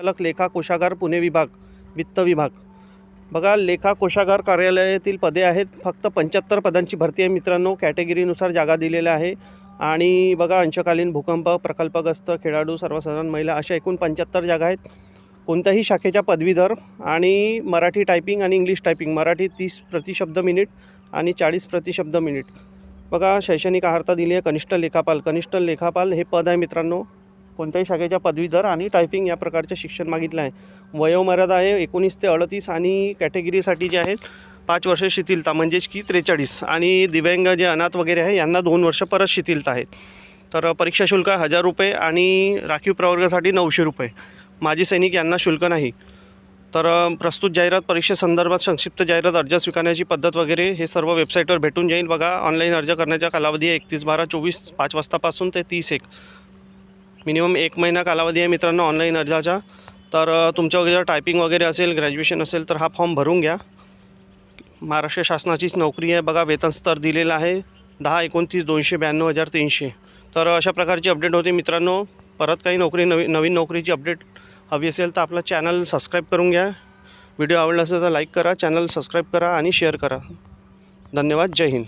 संचालक लेखा कोशागार पुणे विभाग वित्त विभाग. बघा लेखा कोशागार कार्यालयातील पदे आहेत. फक्त पंच्याहत्तर पदांची भरती आहे मित्रांनो. कॅटेगरीनुसार जागा दिलेल्या आहे. आणि बघा अंशकालीन भूकंप प्रकल्पग्रस्त खेळाडू सर्वसाधारण महिला अशा एकूण पंच्याहत्तर जागा आहेत. कोणत्याही शाखेच्या पदवीधर आणि मराठी टायपिंग आणि इंग्लिश टायपिंग मराठी तीस प्रतिशब्द मिनिट आणि चाळीस प्रतिशब्द मिनिट बघा शैक्षणिक आहारता दिली आहे कनिष्ठ लेखापाल. कनिष्ठ लेखापाल हे पद आहे मित्रांनो. कोणत्याही शाखेच्या पदवीधर आणि टायपिंग या प्रकारचे शिक्षण मागितलं आहे. वयोमर्यादा आहे एकोणीस ते अडतीस आणि कॅटेगरीसाठी जे आहेत पाच वर्ष शिथिलता म्हणजेच की त्रेचाळीस. आणि दिव्यांग जे अनाथ वगैरे आहे यांना दोन वर्ष परत शिथिलता आहे. तर परीक्षा शुल्क हजार रुपये आणि राखीव प्रवर्गासाठी नऊशे रुपये. माजी सैनिक यांना शुल्क नाही. तर प्रस्तुत जाहिरात परीक्षेसंदर्भात संक्षिप्त जाहिरात अर्ज स्वीकारण्याची पद्धत वगैरे हे सर्व वेबसाईटवर भेटून जाईल. बघा ऑनलाईन अर्ज करण्याचा कालावधी एकतीस बारा चोवीस पाच वाजतापासून ते तीस एक. मिनिमम एक महिना कालावधी आहे मित्रांनो ऑनलाईन अर्जाचा. तर तुमच्या वगैरे टायपिंग वगैरे असेल ग्रॅज्युएशन असेल तर हा फॉर्म भरून घ्या. महाराष्ट्र शासनाचीच नोकरी आहे बघा वेतन स्तर दिलेला आहे. दहा एकोणतीस दोनशे ब्याण्णव हजार तीनशे. तर अशा प्रकारची अपडेट होती मित्रांनो. परत काही नोकरी नवी नवीन नोकरीची अपडेट हवी असेल तर आपला चॅनल सबस्क्राईब करून घ्या. व्हिडिओ आवडला असेल तर लाईक करा चॅनल सबस्क्राईब करा आणि शेअर करा. धन्यवाद. जय हिंद.